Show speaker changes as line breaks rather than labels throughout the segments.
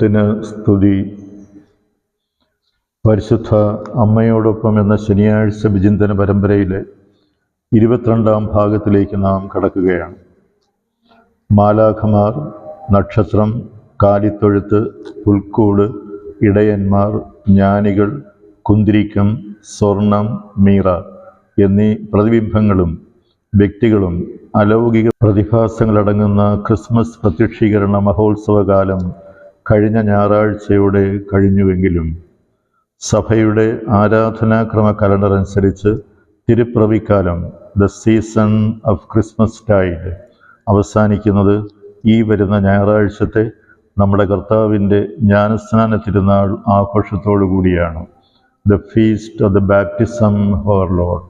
ദൈവത്തിന് സ്തുതി. പരിശുദ്ധ അമ്മയോടൊപ്പം എന്ന ശനിയാഴ്ച വിചിന്തന പരമ്പരയിലെ ഇരുപത്തിരണ്ടാം ഭാഗത്തിലേക്ക് നാം കടക്കുകയാണ്. മാലാഖമാർ നക്ഷത്രം കാലിത്തൊഴുത്ത് പുൽക്കൂട് ഇടയന്മാർ ജ്ഞാനികൾ കുന്തിരിക്കം സ്വർണം മീറ എന്നീ പ്രതിബിംബങ്ങളും വ്യക്തികളും അലൗകിക പ്രതിഭാസങ്ങളടങ്ങുന്ന ക്രിസ്മസ് പ്രത്യക്ഷീകരണ മഹോത്സവകാലം കഴിഞ്ഞ ഞായറാഴ്ചയോടെ കഴിഞ്ഞുവെങ്കിലും സഭയുടെ ആരാധനാക്രമ കലണ്ടർ അനുസരിച്ച് തിരുപ്രവിക്കാലം the season of Christmas tide അവസാനിക്കുന്നത് ഈ വരുന്ന ഞായറാഴ്ചത്തെ നമ്മുടെ കർത്താവിന്റെ ജ്ഞാനസ്നാന തിരുനാൾ ആഘോഷത്തോടു കൂടിയാണ്. The feast of the baptism our Lord.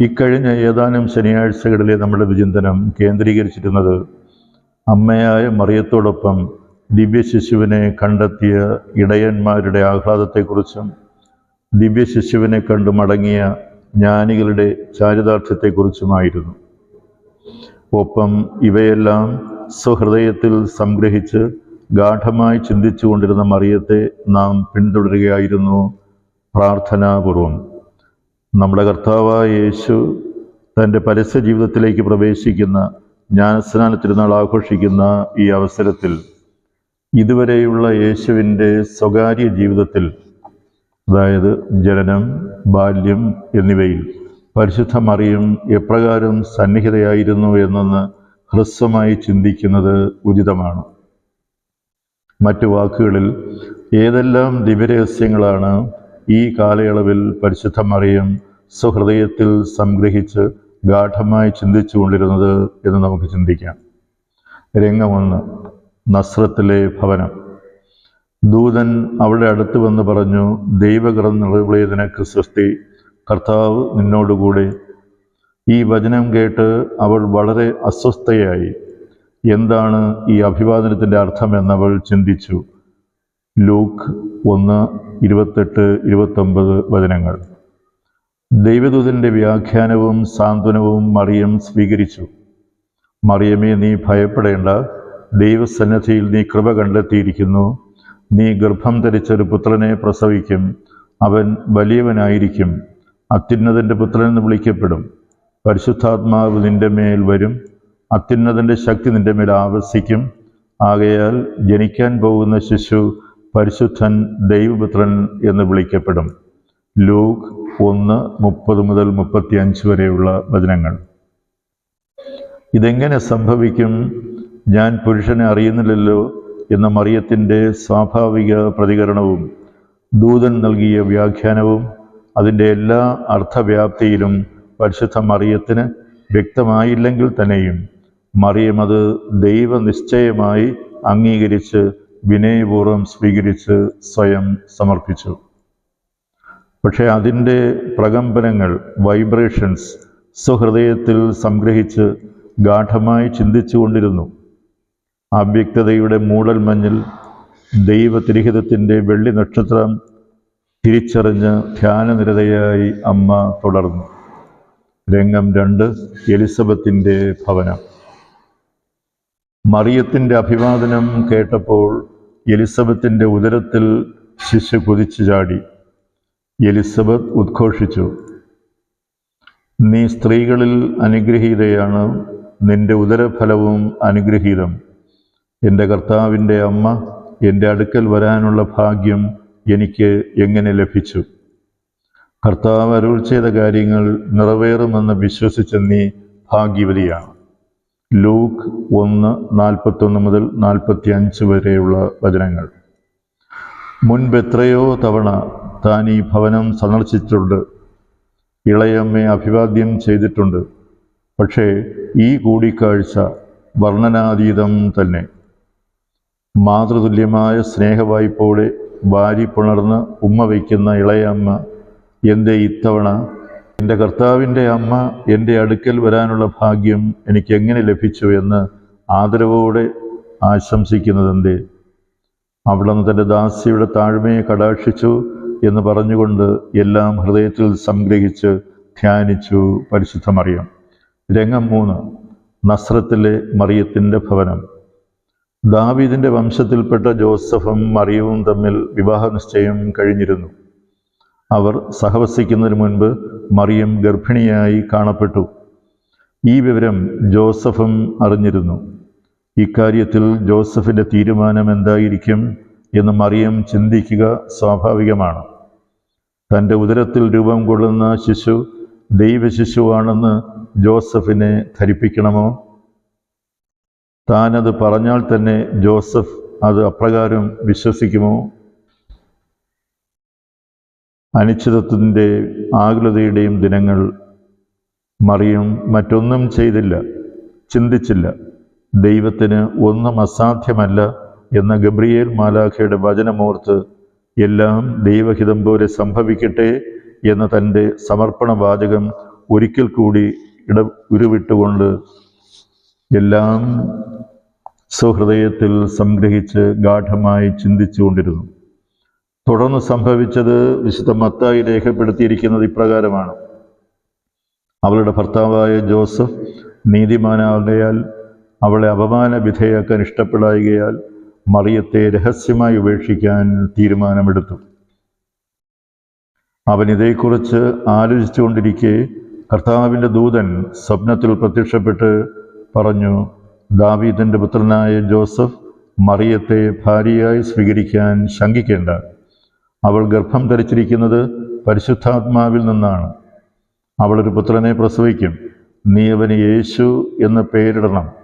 ഇക്കഴിഞ്ഞ ഏതാനും ശനിയാഴ്ചകളിലെ നമ്മുടെ വിചിന്തനം കേന്ദ്രീകരിച്ചിരുന്നത് അമ്മയായ മറിയത്തോടൊപ്പം ദിവ്യശിശുവിനെ കണ്ടെത്തിയ ഇടയന്മാരുടെ ആഹ്ലാദത്തെക്കുറിച്ചും ദിവ്യശിശുവിനെ കണ്ടു മടങ്ങിയ ജ്ഞാനികളുടെ ചാരിതാർത്ഥ്യത്തെക്കുറിച്ചുമായിരുന്നു. ഒപ്പം ഇവയെല്ലാം സ്വഹൃദയത്തിൽ സംഗ്രഹിച്ച് ഗാഠമായി ചിന്തിച്ചുകൊണ്ടിരുന്ന മറിയത്തെ നാം പിന്തുടരുകയായിരുന്നു പ്രാർത്ഥനാപൂർവം. നമ്മുടെ കർത്താവായ യേശു തന്റെ പരസ്യ ജീവിതത്തിലേക്ക് പ്രവേശിക്കുന്ന ജ്ഞാനസ്നാന തിരുനാൾ ആഘോഷിക്കുന്ന ഈ അവസരത്തിൽ ഇതുവരെയുള്ള യേശുവിന്റെ സ്വകാര്യ ജീവിതത്തിൽ അതായത് ജനനം ബാല്യം എന്നിവയിൽ പരിശുദ്ധ മറിയം എപ്രകാരം സന്നിഹിതയായിരുന്നു എന്നൊന്ന് ഹ്രസ്വമായി ചിന്തിക്കുന്നത് ഉചിതമാണ്. മറ്റു വാക്കുകളിൽ ഏതെല്ലാം ദിവ്യരഹസ്യങ്ങളാണ് ഈ കാലയളവിൽ പരിശുദ്ധ മറിയം സ്വഹൃദയത്തിൽ സംഗ്രഹിച്ച് ഗാഠമായി ചിന്തിച്ചുകൊണ്ടിരുന്നത് എന്ന് നമുക്ക് ചിന്തിക്കാം. രംഗമൊന്ന്. നസ്രത്തിലെ ഭവനം. ദൂതൻ അവളുടെ അടുത്ത് വന്ന് പറഞ്ഞു ദൈവകരം നിറവിളെ നിനക്ക് സൃഷ്ടി കർത്താവ് നിന്നോടുകൂടി. ഈ വചനം കേട്ട് അവൾ വളരെ അസ്വസ്ഥയായി. എന്താണ് ഈ അഭിവാദനത്തിന്റെ അർത്ഥമെന്നവൾ ചിന്തിച്ചു. ലൂക്ക് ഒന്ന് ഇരുപത്തെട്ട് ഇരുപത്തൊമ്പത് വചനങ്ങൾ. ദൈവദൂതന്റെ വ്യാഖ്യാനവും സാന്ത്വനവും മറിയം സ്വീകരിച്ചു. മറിയമേ നീ ഭയപ്പെടേണ്ട. ദൈവസന്നദ്ധിയിൽ നീ കൃപ കണ്ടെത്തിയിരിക്കുന്നു. നീ ഗർഭം ധരിച്ചൊരു പുത്രനെ പ്രസവിക്കും. അവൻ വലിയവനായിരിക്കും. അത്യുന്നതന്റെ പുത്രൻ എന്ന് വിളിക്കപ്പെടും. പരിശുദ്ധാത്മാവ് നിന്റെ മേൽ വരും. അത്യുന്നതന്റെ ശക്തി നിന്റെ മേൽ ആവസിക്കും. ആകയാൽ ജനിക്കാൻ പോകുന്ന ശിശു പരിശുദ്ധൻ ദൈവപുത്രൻ എന്ന് വിളിക്കപ്പെടും. ലൂക്ക് ഒന്ന് മുപ്പത് മുതൽ മുപ്പത്തി അഞ്ച് വരെയുള്ള വചനങ്ങൾ. ഇതെങ്ങനെ സംഭവിക്കും? ഞാൻ പുരുഷനെ അറിയുന്നില്ലല്ലോ എന്ന മറിയത്തിന്റെ സ്വാഭാവിക പ്രതികരണവും ദൂതൻ നൽകിയ വ്യാഖ്യാനവും അതിന്റെ എല്ലാ അർത്ഥവ്യാപ്തിയിലും പരിശുദ്ധ മറിയത്തിന് വ്യക്തമായില്ലെങ്കിൽ തന്നെയും മറിയം അത് ദൈവനിശ്ചയമായി അംഗീകരിച്ച് വിനയപൂർവം സ്വീകരിച്ച് സ്വയം സമർപ്പിച്ചു. പക്ഷേ അതിന്റെ പ്രകമ്പനങ്ങൾ വൈബ്രേഷൻസ് സ്വഹൃദയത്തിൽ സംഗ്രഹിച്ച് ഗാഠമായി ചിന്തിച്ചുകൊണ്ടിരുന്നു. അവ്യക്തതയുടെ മൂടൽ മഞ്ഞിൽ ദൈവതിരിഹിതത്തിന്റെ വെള്ളി നക്ഷത്രം തിരിച്ചറിഞ്ഞ് ധ്യാനനിരതയായി അമ്മ തുടർന്നു. രംഗം രണ്ട് എലിസബത്തിന്റെ ഭവനം. മറിയത്തിന്റെ അഭിവാദനം കേട്ടപ്പോൾ എലിസബത്തിന്റെ ഉദരത്തിൽ ശിശു കുതിച്ചു ചാടി. എലിസബത്ത് ഉദ്ഘോഷിച്ചു. നീ സ്ത്രീകളിൽ അനുഗ്രഹീതയാണ് നിന്റെ ഉദരഫലവും അനുഗ്രഹീതം. എന്റെ കർത്താവിന്റെ അമ്മ എന്റെ അടുക്കൽ വരാനുള്ള ഭാഗ്യം എനിക്ക് എങ്ങനെ ലഭിച്ചു? കർത്താവ് അരുൾ ചെയ്ത കാര്യങ്ങൾ നിറവേറുമെന്ന് വിശ്വസിച്ച നീ ഭാഗ്യവതിയാണ് ലൂക്ക് ഒന്ന് നാൽപ്പത്തൊന്ന് മുതൽ നാൽപ്പത്തി അഞ്ച് വരെയുള്ള വചനങ്ങൾ. മുൻപ് എത്രയോ തവണ താൻ ഈ ഭവനം സന്ദർശിച്ചിട്ടുണ്ട്. ഇളയമ്മയെ അഭിവാദ്യം ചെയ്തിട്ടുണ്ട്. പക്ഷേ ഈ കൂടിക്കാഴ്ച വർണനാതീതം തന്നെ. മാതൃതുല്യമായ സ്നേഹവായ്പോടെ വാരിപ്പുണർന്ന് ഉമ്മ വയ്ക്കുന്ന ഇളയമ്മ എന്റെ ഇത്തവണ? എന്റെ കർത്താവിന്റെ അമ്മ എന്റെ അടുക്കൽ വരാനുള്ള ഭാഗ്യം എനിക്ക് എങ്ങനെ ലഭിച്ചു? എന്ന് ആദരവോടെ ആശംസിക്കുന്നതെന്തേ? അവിടുന്ന് തന്റെ ദാസിയുടെ താഴ്മയെ കടാക്ഷിച്ചു എന്ന് പറഞ്ഞുകൊണ്ട് എല്ലാം ഹൃദയത്തിൽ സംഗ്രഹിച്ച് ധ്യാനിച്ചു പരിശുദ്ധ മറിയം. രംഗം മൂന്ന്. നസ്രത്തിലെ മറിയത്തിന്റെ ഭവനം. ദാവീദിന്റെ വംശത്തിൽപ്പെട്ട ജോസഫും മറിയവും തമ്മിൽ വിവാഹ നിശ്ചയം കഴിഞ്ഞിരുന്നു. അവർ സഹവസിക്കുന്നതിന് മുൻപ് മറിയം ഗർഭിണിയായി കാണപ്പെട്ടു. ഈ വിവരം ജോസഫും അറിഞ്ഞിരുന്നു. ഇക്കാര്യത്തിൽ ജോസഫിന്റെ തീരുമാനം എന്തായിരിക്കും എന്ന് മറിയം ചിന്തിക്കുക സ്വാഭാവികമാണ്. തന്റെ ഉദരത്തിൽ രൂപം കൊള്ളുന്ന ശിശു ദൈവശിശുവാണെന്ന് ജോസഫിനെ ധരിപ്പിക്കണമോ? താനത് പറഞ്ഞാൽ തന്നെ ജോസഫ് അത് അപ്രകാരം വിശ്വസിക്കുമോ? അനിശ്ചിതത്വത്തിന്റെ ആകുലതയുടെയും ദിനങ്ങൾ മറിയും മറ്റൊന്നും ചെയ്തില്ല ചിന്തിച്ചില്ല. ദൈവത്തിന് ഒന്നും അസാധ്യമല്ല എന്ന ഗബ്രിയേൽ മാലാഖയുടെ വചനമോർത്ത് എല്ലാം ദൈവഹിതം പോലെ സംഭവിക്കട്ടെ എന്ന തന്റെ സമർപ്പണ വാചകം ഒരിക്കൽ കൂടി ഇട ഉരുവിട്ടുകൊണ്ട് എല്ലാം സ്വഹൃദയത്തിൽ സംഗ്രഹിച്ച് ഗാഠമായി ചിന്തിച്ചുകൊണ്ടിരുന്നു തുടർന്ന് സംഭവിച്ചത് വിശുദ്ധ മത്തായി രേഖപ്പെടുത്തിയിരിക്കുന്നത് ഇപ്രകാരമാണ്. അവളുടെ ഭർത്താവായ ജോസഫ് നീതിമാനാകയാൽ അവളെ അപമാന വിധേയാക്കാൻ ഇഷ്ടപ്പെടായികയാൽ മറിയത്തെ രഹസ്യമായി ഉപേക്ഷിക്കാൻ തീരുമാനമെടുത്തു. അവൻ ഇതേക്കുറിച്ച് ആലോചിച്ചുകൊണ്ടിരിക്കെ കർത്താവിന്റെ ദൂതൻ സ്വപ്നത്തിൽ പ്രത്യക്ഷപ്പെട്ട് പറഞ്ഞു ദാവീദിന്റെ പുത്രനായ ജോസഫ് മറിയത്തെ ഭാര്യയായി സ്വീകരിക്കാൻ ശങ്കിക്കേണ്ട. അവൾ ഗർഭം ധരിച്ചിരിക്കുന്നത് പരിശുദ്ധാത്മാവിൽ നിന്നാണ്. അവളൊരു പുത്രനെ പ്രസവിക്കും. നീ അവന് യേശു എന്ന് പേരിടണം.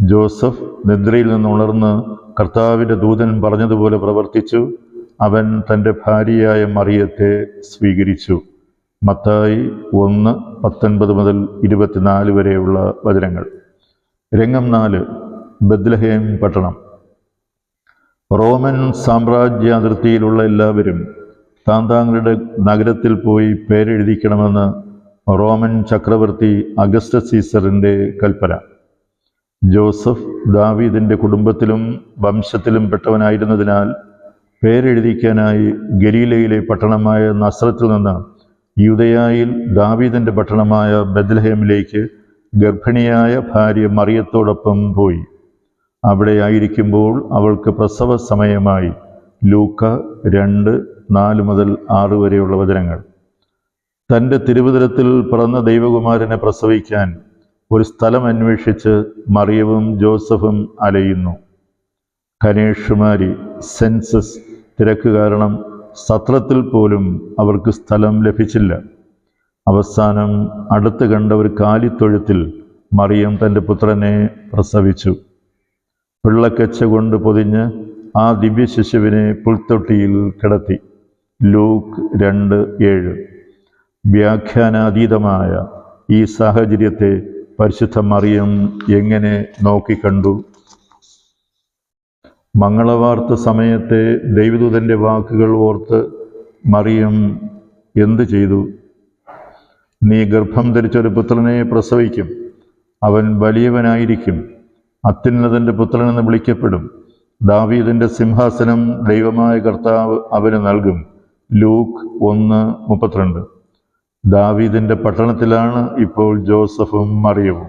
ജോസഫ് നിദ്രയിൽ നിന്ന് ഉണർന്ന് കർത്താവിന്റെ ദൂതൻ പറഞ്ഞതുപോലെ പ്രവർത്തിച്ചു. അവൻ തന്റെ ഭാര്യയായ മറിയത്തെ സ്വീകരിച്ചു. മത്തായി ഒന്ന് പത്തൊൻപത് മുതൽ ഇരുപത്തിനാല് വരെയുള്ള വചനങ്ങൾ. രംഗം നാല് ബദ്ലഹേം പട്ടണം. റോമൻ സാമ്രാജ്യ അതിർത്തിയിലുള്ള എല്ലാവരും താൻ താങ്കളുടെ നഗരത്തിൽ പോയി പേരെഴുതിക്കണമെന്ന് റോമൻ ചക്രവർത്തി അഗസ്റ്റ സീസറിന്റെ കൽപ്പന. ജോസഫ് ദാവീദിന്റെ കുടുംബത്തിലും വംശത്തിലും പെട്ടവനായിരുന്നതിനാൽ പേരെഴുതിക്കാനായി ഗലീലയിലെ പട്ടണമായ നസ്രത്തിൽ നിന്ന് യുദയായിൽ ദാവീദിന്റെ പട്ടണമായ ബദ്ലഹേമിലേക്ക് ഗർഭിണിയായ ഭാര്യ മറിയത്തോടൊപ്പം പോയി. അവിടെ ആയിരിക്കുമ്പോൾ അവൾക്ക് പ്രസവ സമയമായി ലൂക്ക രണ്ട് നാല് മുതൽ ആറ് വരെയുള്ള വചനങ്ങൾ. തന്റെ തിരുവതരത്തിൽ പിറന്ന ദൈവകുമാരനെ പ്രസവിക്കാൻ ഒരു സ്ഥലം അന്വേഷിച്ച് മറിയവും ജോസഫും അലയുന്നു. കനേഷുമാരി സെൻസസ് തിരക്ക് കാരണം സത്രത്തിൽ പോലും അവർക്ക് സ്ഥലം ലഭിച്ചില്ല. അവസാനം അടുത്ത് കണ്ട ഒരു കാലിത്തൊഴുത്തിൽ മറിയം തന്റെ പുത്രനെ പ്രസവിച്ചു. വെള്ളക്കച്ച കൊണ്ട് പൊതിഞ്ഞ് ആ ദിവ്യ ശിശുവിനെ പുൽത്തൊട്ടിയിൽ കിടത്തി. ലൂക്ക് രണ്ട് ഏഴ്. വ്യാഖ്യാനാതീതമായ ഈ സാഹചര്യത്തെ പരിശുദ്ധ മറിയം എങ്ങനെ നോക്കിക്കണ്ടു മംഗളവാർത്ത സമയത്തെ ദൈവദൂതന്റെ വാക്കുകൾ ഓർത്ത് മറിയം എന്തു ചെയ്തു? നീ ഗർഭം ധരിച്ചൊരു പുത്രനെ പ്രസവിക്കും. അവൻ വലിയവനായിരിക്കും. അത്യുന്നതന്റെ പുത്രനെന്ന് വിളിക്കപ്പെടും. ദാവീദിന്റെ സിംഹാസനം ദൈവമായ കർത്താവ് അവന് നൽകും. ലൂക്ക് ഒന്ന് മുപ്പത്തിരണ്ട്. ദാവീദിന്റെ പട്ടണത്തിലാണ് ഇപ്പോൾ ജോസഫും മറിയവും.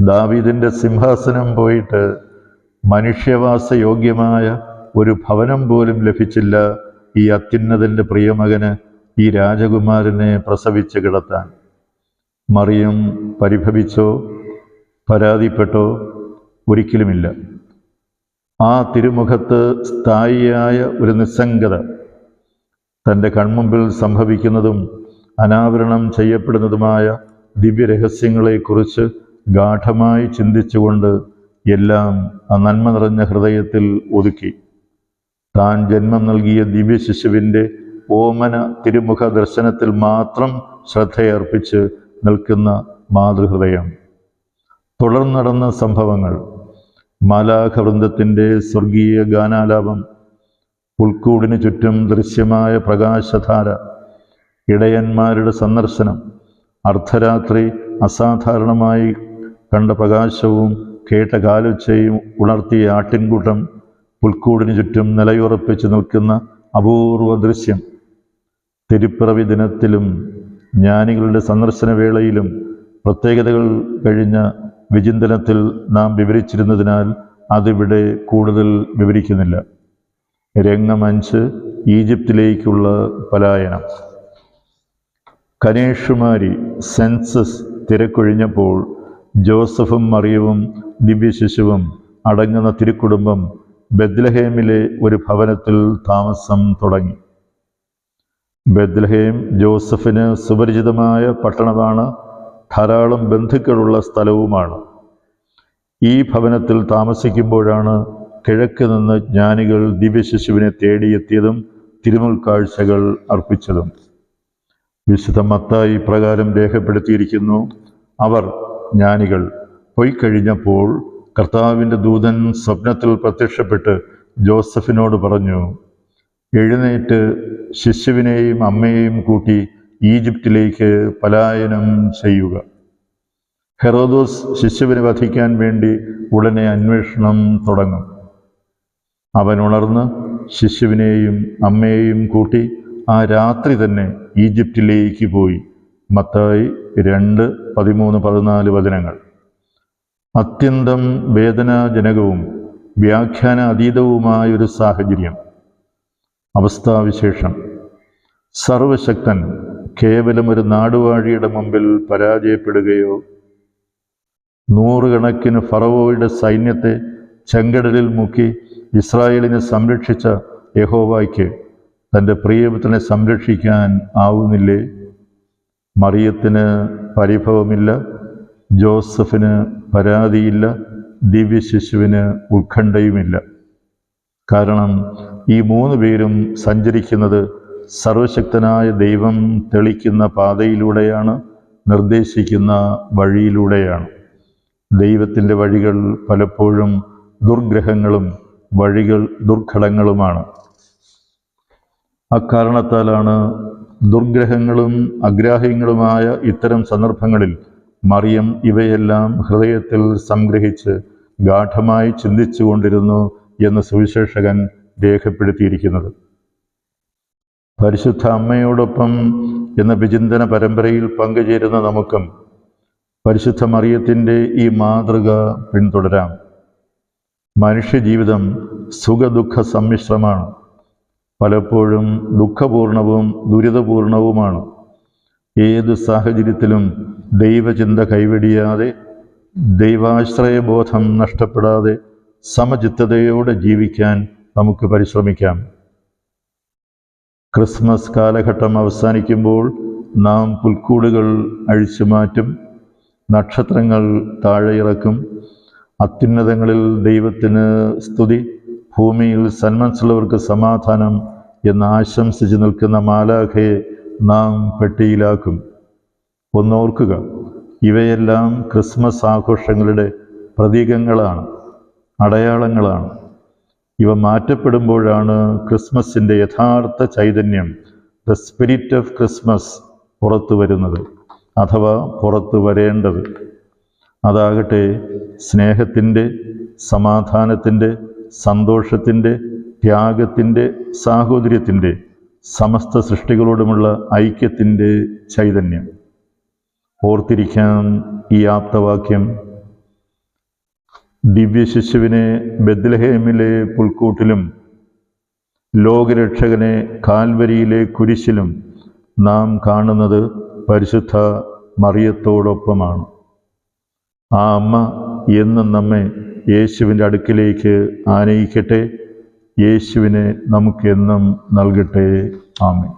ദാവീദിന്റെ സിംഹാസനം പോയിട്ട് മനുഷ്യവാസ യോഗ്യമായ ഒരു ഭവനം പോലും ലഭിച്ചില്ല ഈ അത്യുന്നതന്റെ പ്രിയമകന് ഈ രാജകുമാരനെ പ്രസവിച്ച് കിടത്താൻ. മറിയം പരിഭവിച്ചോ പരാതിപ്പെട്ടോ ഒരിക്കലുമില്ല. ആ തിരുമുഖത്ത് സ്ഥായിയായ ഒരു നിസ്സംഗത തന്റെ കൺമുമ്പിൽ സംഭവിക്കുന്നതും അനാവരണം ചെയ്യപ്പെടുന്നതുമായ ദിവ്യരഹസ്യങ്ങളെക്കുറിച്ച് ഗാഠമായി ചിന്തിച്ചുകൊണ്ട് എല്ലാം ആ നന്മ നിറഞ്ഞ ഹൃദയത്തിൽ ഒതുക്കി. താൻ ജന്മം നൽകിയ ദിവ്യ ശിശുവിന്റെ ഓമന തിരുമുഖ ദർശനത്തിൽ മാത്രം ശ്രദ്ധയർപ്പിച്ച് നിൽക്കുന്ന മാതൃഹൃദയം. തുടർന്നടന്ന സംഭവങ്ങൾ. മാലാഖവൃന്ദത്തിന്റെ സ്വർഗീയ ഗാനാലാപം പുൽക്കൂടിന് ചുറ്റും ദൃശ്യമായ പ്രകാശധാര ഇടയന്മാരുടെ സന്ദർശനം അർദ്ധരാത്രി അസാധാരണമായി കണ്ട പ്രകാശവും കേട്ട കാലുച്ചയും ഉണർത്തിയ ആട്ടിൻകൂട്ടം പുൽക്കൂടിന് ചുറ്റും നിലയുറപ്പിച്ച് നിൽക്കുന്ന അപൂർവ ദൃശ്യം. തിരുപ്പിറവി ദിനത്തിലും ജ്ഞാനികളുടെ സന്ദർശന വേളയിലും പ്രത്യേകതകൾ കഴിഞ്ഞ വിചിന്തനത്തിൽ നാം വിവരിച്ചിരുന്നതിനാൽ അതിവിടെ കൂടുതൽ വിവരിക്കുന്നില്ല. രംഗമഞ്ച് ഈജിപ്തിലേക്കുള്ള പലായനം. കനേഷുമാരി സെൻസസ് തിരക്കൊഴിഞ്ഞപ്പോൾ ജോസഫും മറിയവും ദിവ്യശിശുവും അടങ്ങുന്ന തിരുക്കുടുംബം ബദ്ലഹേമിലെ ഒരു ഭവനത്തിൽ താമസം തുടങ്ങി. ബദ്ലഹേം ജോസഫിന് സുപരിചിതമായ പട്ടണമാണ് ധാരാളം ബന്ധുക്കളുള്ള സ്ഥലവുമാണ്. ഈ ഭവനത്തിൽ താമസിക്കുമ്പോഴാണ് കിഴക്ക് നിന്ന് ജ്ഞാനികൾ ദിവ്യശിശുവിനെ തേടിയെത്തിയതും തിരുമുൽ കാഴ്ചകൾ അർപ്പിച്ചതും. വിശുദ്ധ മത്തായി പ്രകാരം രേഖപ്പെടുത്തിയിരിക്കുന്നു. അവർ ജ്ഞാനികൾ പോയി കഴിഞ്ഞപ്പോൾ കർത്താവിന്റെ ദൂതൻ സ്വപ്നത്തിൽ പ്രത്യക്ഷപ്പെട്ട് ജോസഫിനോട് പറഞ്ഞു എഴുന്നേറ്റ് ശിശുവിനെയും അമ്മയെയും കൂട്ടി ഈജിപ്തിലേക്ക് പലായനം ചെയ്യുക. ഹെറോദോസ് ശിശുവിനെ വധിക്കാൻ വേണ്ടി ഉടനെ അന്വേഷണം തുടങ്ങും. അവൻ ഉണർന്ന് ശിശുവിനെയും അമ്മയെയും കൂട്ടി ആ രാത്രി തന്നെ ഈജിപ്തിലേക്ക് പോയി. മത്തായി രണ്ട് പതിമൂന്ന് പതിനാല് വചനങ്ങൾ. അത്യന്തം വേദനാജനകവും വ്യാഖ്യാന അതീതവുമായൊരു സാഹചര്യം. അവസ്ഥാവിശേഷം. സർവശക്തൻ കേവലം ഒരു നാടുവാഴിയുടെ മുമ്പിൽ പരാജയപ്പെടുകയോ നൂറുകണക്കിന് ഫറവോയുടെ സൈന്യത്തെ ചെങ്കടലിൽ മുക്കി ഇസ്രായേലിനെ സംരക്ഷിച്ച യഹോവായ്ക്ക് തന്റെ പ്രിയപുത്രനെ സംരക്ഷിക്കാൻ ആവുന്നില്ലേ? മറിയത്തിന് പരിഭവമില്ല ജോസഫിന് പരാതിയില്ല ദിവ്യശിശുവിന് ഉത്കണ്ഠയുമില്ല. കാരണം ഈ മൂന്ന് പേരും സഞ്ചരിക്കുന്നത് സർവശക്തനായ ദൈവം തെളിക്കുന്ന പാതയിലൂടെയാണ് നിർദ്ദേശിക്കുന്ന വഴിയിലൂടെയാണ്. ദൈവത്തിന്റെ വഴികൾ പലപ്പോഴും ദുർഗ്രഹങ്ങളും വഴികൾ ദുർഘടങ്ങളുമാണ്. അക്കാരണത്താലാണ് ദുർഗ്രഹങ്ങളും അഗ്രാഹ്യങ്ങളുമായ ഇത്തരം സന്ദർഭങ്ങളിൽ മറിയം ഇവയെല്ലാം ഹൃദയത്തിൽ സംഗ്രഹിച്ച് ഗാഠമായി ചിന്തിച്ചു കൊണ്ടിരുന്നു എന്ന് സുവിശേഷകൻ രേഖപ്പെടുത്തിയിരിക്കുന്നത്. പരിശുദ്ധ അമ്മയോടൊപ്പം എന്ന വിചിന്തന പരമ്പരയിൽ പങ്കുചേരുന്ന നമുക്കും പരിശുദ്ധ മറിയത്തിന്റെ ഈ മാതൃക പിന്തുടരാം. മനുഷ്യജീവിതം സുഖദുഃഖ സമ്മിശ്രമാണ്. പലപ്പോഴും ദുഃഖപൂർണവും ദുരിതപൂർണവുമാണ്. ഏത് സാഹചര്യത്തിലും ദൈവചിന്ത കൈവെടിയാതെ ദൈവാശ്രയബോധം നഷ്ടപ്പെടാതെ സമചിത്തതയോടെ ജീവിക്കാൻ നമുക്ക് പരിശ്രമിക്കാം. ക്രിസ്മസ് കാലഘട്ടം അവസാനിക്കുമ്പോൾ നാം പുൽക്കൂടുകൾ അഴിച്ചുമാറ്റും നക്ഷത്രങ്ങൾ താഴെയിറക്കും അത്യുന്നതങ്ങളിൽ ദൈവത്തിന് സ്തുതി ഭൂമിയിൽ സന്മനസ്സുള്ളവർക്ക് സമാധാനം എന്ന് ആശംസിച്ച് നിൽക്കുന്ന മാലാഖയെ നാം പെട്ടിയിലാക്കും. ഒന്നോർക്കുക ഇവയെല്ലാം ക്രിസ്മസ് ആഘോഷങ്ങളുടെ പ്രതീകങ്ങളാണ് അടയാളങ്ങളാണ്. ഇവ മാറ്റപ്പെടുമ്പോഴാണ് ക്രിസ്മസിന്റെ യഥാർത്ഥ ചൈതന്യം ദ സ്പിരിറ്റ് ഓഫ് ക്രിസ്മസ് പുറത്തു വരുന്നത് അഥവാ പുറത്തു വരേണ്ടത് അതാകട്ടെ സ്നേഹത്തിന്റെ സമാധാനത്തിന്റെ സന്തോഷത്തിന്റെ ത്യാഗത്തിന്റെ സാഹോദര്യത്തിന്റെ സമസ്ത സൃഷ്ടികളോടുമുള്ള ഐക്യത്തിന്റെ ചൈതന്യം. ഓർത്തിരിക്കാം ഈ ആപ്തവാക്യം. ദിവ്യശിശുവിനെ ബദ്ലഹേമിലെ പുൽക്കൂട്ടിലും ലോകരക്ഷകനെ കാൽവരിയിലെ കുരിശിലും നാം കാണുന്നത് പരിശുദ്ധ മറിയത്തോടൊപ്പമാണ്. ആ അമ്മ എന്നും നമ്മെ യേശുവിന്റെ അടുക്കിലേക്ക് ആനയിക്കട്ടെ. യേശുവിനെ നമുക്കെന്നും നൽകട്ടെ. ആമേ